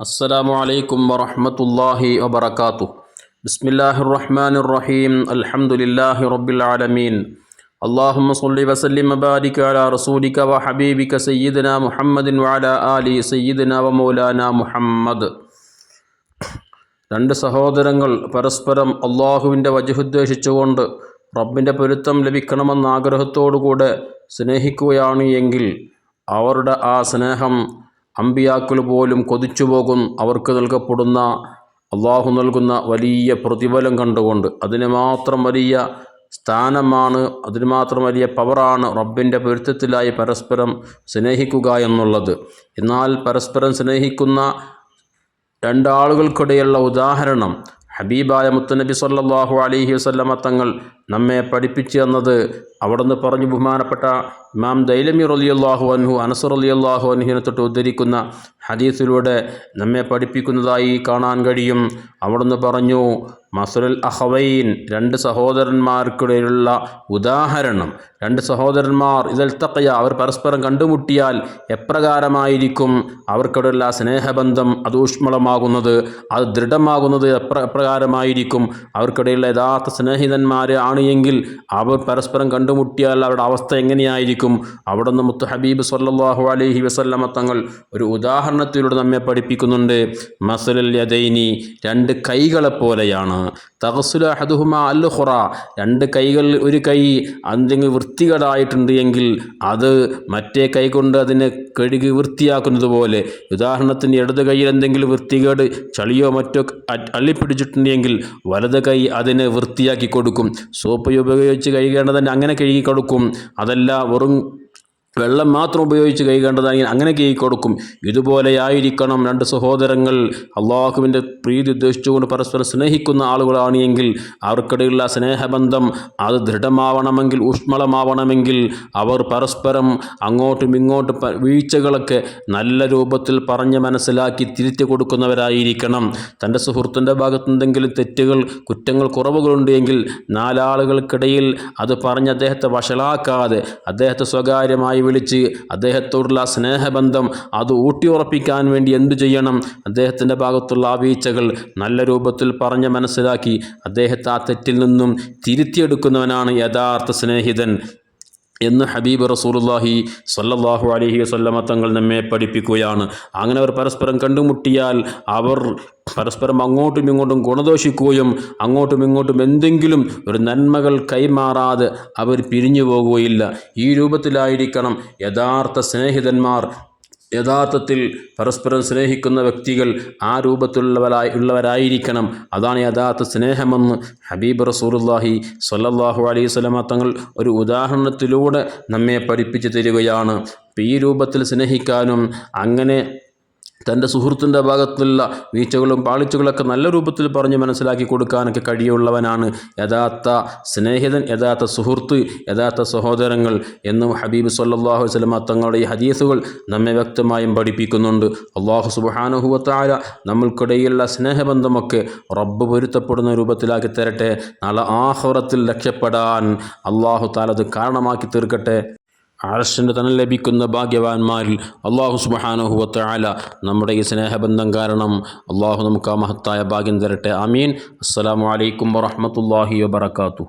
السلام عليكم ورحمة الله وبركاته بسم الله الرحمن الرحيم الحمد لله رب العالمين اللهم صل وسلم وبارك على رسولك وحبيبك سيدنا محمد وعلى آل سيدنا ومولانا محمد രണ്ട് സഹോദരങ്ങൾ പരസ്പരം അള്ളാഹുവിൻ്റെ വജുദ്ദേശിച്ചുകൊണ്ട് റബ്ബിൻ്റെ പൊരുത്തം ലഭിക്കണമെന്ന ആഗ്രഹത്തോടുകൂടെ സ്നേഹിക്കുകയാണ് എങ്കിൽ അവരുടെ ആ സ്നേഹം അമ്പിയാക്കൾ പോലും കൊതിച്ചുപോകും. അവർക്ക് നൽകപ്പെടുന്ന അള്ളാഹു നൽകുന്ന വലിയ പ്രതിഫലം കണ്ടുകൊണ്ട് അതിന് മാത്രം വലിയ സ്ഥാനമാണ് അതിന് മാത്രം വലിയ പവറാണ് റബ്ബിന്റെ പൊരുത്തത്തിലായി പരസ്പരം സ്നേഹിക്കുക എന്നുള്ളത്. എന്നാൽ പരസ്പരം സ്നേഹിക്കുന്ന രണ്ടാളുകൾക്കിടയുള്ള ഉദാഹരണം ഹബീബായ മുത്തനബി സല്ലാഹു അലഹി വസല്ലമ തങ്ങൾ നമ്മെ പഠിപ്പിച്ചു തന്നത് അവിടുന്ന് പറഞ്ഞു ബഹുമാനപ്പെട്ട ഇമാം ദൈലമി റലിയല്ലാഹു അൻഹു അനസർ റലിയല്ലാഹു അൻഹുവിനെ തൊട്ട് ഉദ്ധരിക്കുന്ന ഹദീസിലൂടെ നമ്മെ പഠിപ്പിക്കുന്നതായി കാണാൻ കഴിയും. അവിടുന്ന് പറഞ്ഞു മസുൽ അഹവൈൻ രണ്ട് സഹോദരന്മാർക്കിടയിലുള്ള ഉദാഹരണം. രണ്ട് സഹോദരന്മാർ ഇതിൽ തക്കയ അവർ പരസ്പരം കണ്ടുമുട്ടിയാൽ എപ്രകാരമായിരിക്കും അവർക്കിടയിലുള്ള സ്നേഹബന്ധം അത് ഊഷ്മളമാകുന്നത് അത് ദൃഢമാകുന്നത് എപ്ര എപ്രകാരമായിരിക്കും? അവർക്കിടയിലുള്ള യഥാർത്ഥ സ്നേഹിതന്മാരെ ആണ് എങ്കിൽ അവർ പരസ്പരം കണ്ടുമുട്ടിയാൽ അവരുടെ അവസ്ഥ എങ്ങനെയായിരിക്കും? അവിടെ നിന്ന് മുത്ത് ഹബീബ് സല്ലാഹു അലഹി വസല്ലമ തങ്ങൾ ഒരു ഉദാഹരണത്തിലൂടെ നമ്മെ പഠിപ്പിക്കുന്നുണ്ട്. മസലൽ യദൈനി രണ്ട് കൈകളെ പോലെയാണ് തഹസുല ഹദുഹുമ അല്ലുഹുറ രണ്ട് കൈകൾ ഒരു കൈ എന്തെങ്കിലും വൃത്തികേടായിട്ടുണ്ട് എങ്കിൽ അത് മറ്റേ കൈ കൊണ്ട് അതിനെ കഴുകി വൃത്തിയാക്കുന്നത് പോലെ. ഉദാഹരണത്തിന് ഇടത് കൈയിൽ എന്തെങ്കിലും വൃത്തികേട് ചളിയോ മറ്റോ അള്ളിപ്പിടിച്ചിട്ടുണ്ടെങ്കിൽ വലത് കൈ അതിനെ വൃത്തിയാക്കി കൊടുക്കും. സോപ്പ് ഉപയോഗിച്ച് കഴുകേണ്ടതന്നെ അങ്ങനെ കഴുകി കൊടുക്കും. അതല്ല വെറും വെള്ളം മാത്രം ഉപയോഗിച്ച് കൈകേണ്ടതാണെങ്കിൽ അങ്ങനെ കൈ കൊടുക്കും. ഇതുപോലെയായിരിക്കണം രണ്ട് സഹോദരങ്ങൾ അള്ളാഹുവിന്റെ പ്രീതി ഉദ്ദേശിച്ചുകൊണ്ട് പരസ്പരം സ്നേഹിക്കുന്ന ആളുകളാണ് എങ്കിൽ അവർക്കിടയിലുള്ള സ്നേഹബന്ധം അത് ദൃഢമാവണമെങ്കിൽ ഊഷ്മളമാവണമെങ്കിൽ അവർ പരസ്പരം അങ്ങോട്ടും ഇങ്ങോട്ടും വീഴ്ചകളൊക്കെ നല്ല രൂപത്തിൽ പറഞ്ഞ് മനസ്സിലാക്കി തിരുത്തി കൊടുക്കുന്നവരായിരിക്കണം. തന്റെ സുഹൃത്തിന്റെ ഭാഗത്ത് എന്തെങ്കിലും തെറ്റുകൾ കുറ്റങ്ങൾ കുറവുകളുണ്ട് എങ്കിൽ നാലാളുകൾക്കിടയിൽ അത് പറഞ്ഞ് അദ്ദേഹത്തെ വഷളാക്കാതെ അദ്ദേഹത്തെ സ്വകാര്യമായി വിളിച്ച് അദ്ദേഹത്തോടുള്ള സ്നേഹബന്ധം അത് ഊട്ടിയുറപ്പിക്കാൻ വേണ്ടി എന്തു ചെയ്യണം? അദ്ദേഹത്തിന്റെ ഭാഗത്തുള്ള ആ വീഴ്ചകൾ നല്ല രൂപത്തിൽ പറഞ്ഞ് മനസ്സിലാക്കി അദ്ദേഹത്തെ ആ തെറ്റിൽ നിന്നും തിരുത്തിയെടുക്കുന്നവനാണ് യഥാർത്ഥ സ്നേഹിതൻ. എന്ന് ഹബീബ് റസൂലുല്ലാഹി സല്ലല്ലാഹു അലഹി വസല്ലമ തങ്ങൾ നമ്മെ പഠിപ്പിക്കുകയാണ്. അങ്ങനെ അവർ പരസ്പരം കണ്ടുമുട്ടിയാൽ അവർ പരസ്പരം അങ്ങോട്ടും ഇങ്ങോട്ടും ഗുണദോഷിക്കുകയും അങ്ങോട്ടും ഇങ്ങോട്ടും എന്തെങ്കിലും ഒരു നന്മകൾ കൈമാറാതെ അവർ പിരിഞ്ഞു പോകുകയില്ല ഈ രൂപത്തിലായിരിക്കണം യഥാർത്ഥ സ്നേഹിതന്മാർ യഥാർത്ഥത്തിൽ പരസ്പരം സ്നേഹിക്കുന്ന വ്യക്തികൾ ആ രൂപത്തിലുള്ളവരായി ഉള്ളവരായിരിക്കണം. അതാണ് യഥാർത്ഥ സ്നേഹമെന്ന് ഹബീബ് റസൂലുല്ലാഹി സല്ലാഹു അലൈഹി സ്വലമ തങ്ങൾ ഒരു ഉദാഹരണത്തിലൂടെ നമ്മെ പഠിപ്പിച്ചു തരികയാണ്. ഈ രൂപത്തിൽ സ്നേഹിക്കാനും അങ്ങനെ തന്റെ സുഹൃത്തിന്റെ ഭാഗത്തുള്ള വീഴ്ചകളും പാളിച്ചകളൊക്കെ നല്ല രൂപത്തിൽ പറഞ്ഞ് മനസ്സിലാക്കി കൊടുക്കാനൊക്കെ കഴിയുള്ളവനാണ് യഥാർത്ഥ സ്നേഹിതൻ യഥാർത്ഥ സുഹൃത്ത് യഥാർത്ഥ സഹോദരങ്ങൾ എന്നും ഹബീബ് സല്ലാഹു വസ്ലമ തങ്ങളുടെ ഈ ഹദീസുകൾ നമ്മെ വ്യക്തമായും പഠിപ്പിക്കുന്നുണ്ട്. അള്ളാഹു സുബാനുഹുവത്തായ നമ്മൾക്കിടയിലുള്ള സ്നേഹബന്ധമൊക്കെ റബ്ബ് പൊരുത്തപ്പെടുന്ന രൂപത്തിലാക്കി തരട്ടെ. നാളെ ആഹുറത്തിൽ രക്ഷപ്പെടാൻ അള്ളാഹു താലത് കാരണമാക്കി തീർക്കട്ടെ. അറഷിന്റെ തനം ലഭിക്കുന്ന ഭാഗ്യവാന്മാരിൽ അള്ളാഹു സുബഹാനുഹുവത്ത ആല നമ്മുടെ ഈ സ്നേഹബന്ധം കാരണം അള്ളാഹു നമുക്ക് ആ മഹത്തായ ഭാഗ്യം തരട്ടെ. അമീൻ അസ്സാം വലൈക്കും വറഹമത്തല്ലാഹി വാത്തു